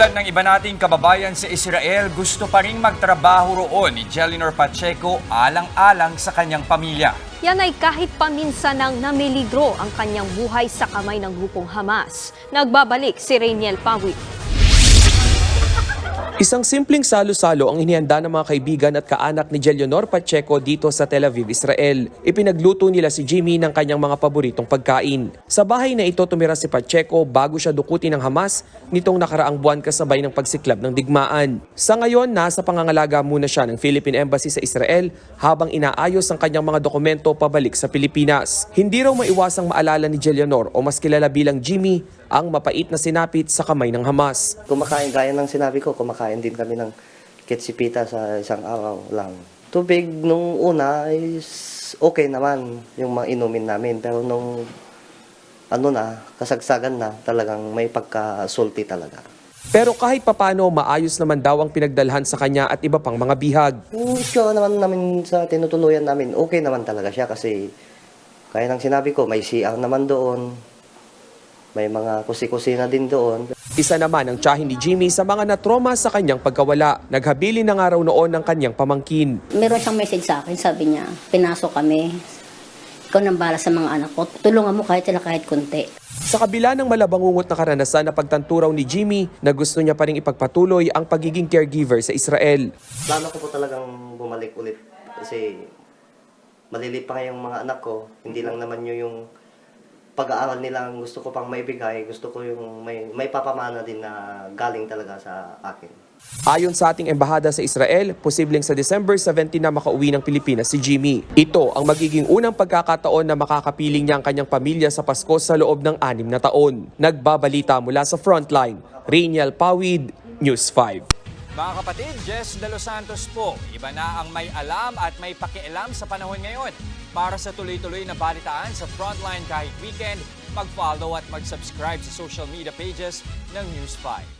Tulad ng iba nating kababayan sa Israel, gusto pa rin magtrabaho roon ni Jelinor Pacheco alang-alang sa kanyang pamilya. Yan ay kahit paminsanang namiligro ang kanyang buhay sa kamay ng grupong Hamas. Nagbabalik si Rainiel Pawit. Isang simpleng salo-salo ang inihanda ng mga kaibigan at kaanak ni Jelionor Pacheco dito sa Tel Aviv, Israel. Ipinagluto nila si Jimmy ng kanyang mga paboritong pagkain. Sa bahay na ito tumira si Pacheco bago siya dukutin ng Hamas nitong nakaraang buwan kasabay ng pagsiklab ng digmaan. Sa ngayon, nasa pangangalaga muna siya ng Philippine Embassy sa Israel habang inaayos ang kanyang mga dokumento pabalik sa Pilipinas. Hindi raw maiwasang maalala ni Jelionor o mas kilala bilang Jimmy ang mapait na sinapit sa kamay ng Hamas. Kumakain, gaya ng sinabi ko, kumakain din kami ng kitsipita sa isang araw lang. Tubig nung una is okay naman yung mga inumin namin. Pero nung ano na, kasagsagan na, talagang may pagka-salty talaga. Pero kahit papano, maayos naman daw ang pinagdalhan sa kanya at iba pang mga bihag. Yung issue naman namin sa tinutuluyan namin, okay naman talaga siya kasi kaya ng sinabi ko, may CR naman doon, may mga kusi-kusina din doon. Isa naman ang tsahin ni Jimmy sa mga natroma sa kanyang pagkawala. Naghabilin na nga raw noon ng kanyang pamangkin. Meron siyang message sa akin, sabi niya, pinasok kami. Ikaw nang bala sa mga anak ko. Tulungan mo kahit sila kahit kunti. Sa kabila ng malabangungot na karanasan na pagtanturaw ni Jimmy, na gusto niya pa rin ipagpatuloy ang pagiging caregiver sa Israel. Plano ko po talagang bumalik ulit kasi maliliit pa nga yung mga anak ko. Hindi lang naman yun yung pag-aaral nila ang gusto ko pang maibigay. Gusto ko yung may, may papamana din na galing talaga sa akin. Ayon sa ating embahada sa Israel, posibleng sa December 17 na makauwi ng Pilipinas si Jimmy. Ito ang magiging unang pagkakataon na makakapiling niya ang kanyang pamilya sa Pasko sa loob ng anim na taon. Nagbabalita mula sa Frontline, Rainiel Pawid, News 5. Mga kapatid, Jess De Los Santos po. Iba na ang may alam at may pakialam sa panahon ngayon. Para sa tuloy-tuloy na balitaan sa Frontline kahit weekend, mag-follow at mag-subscribe sa social media pages ng News 5.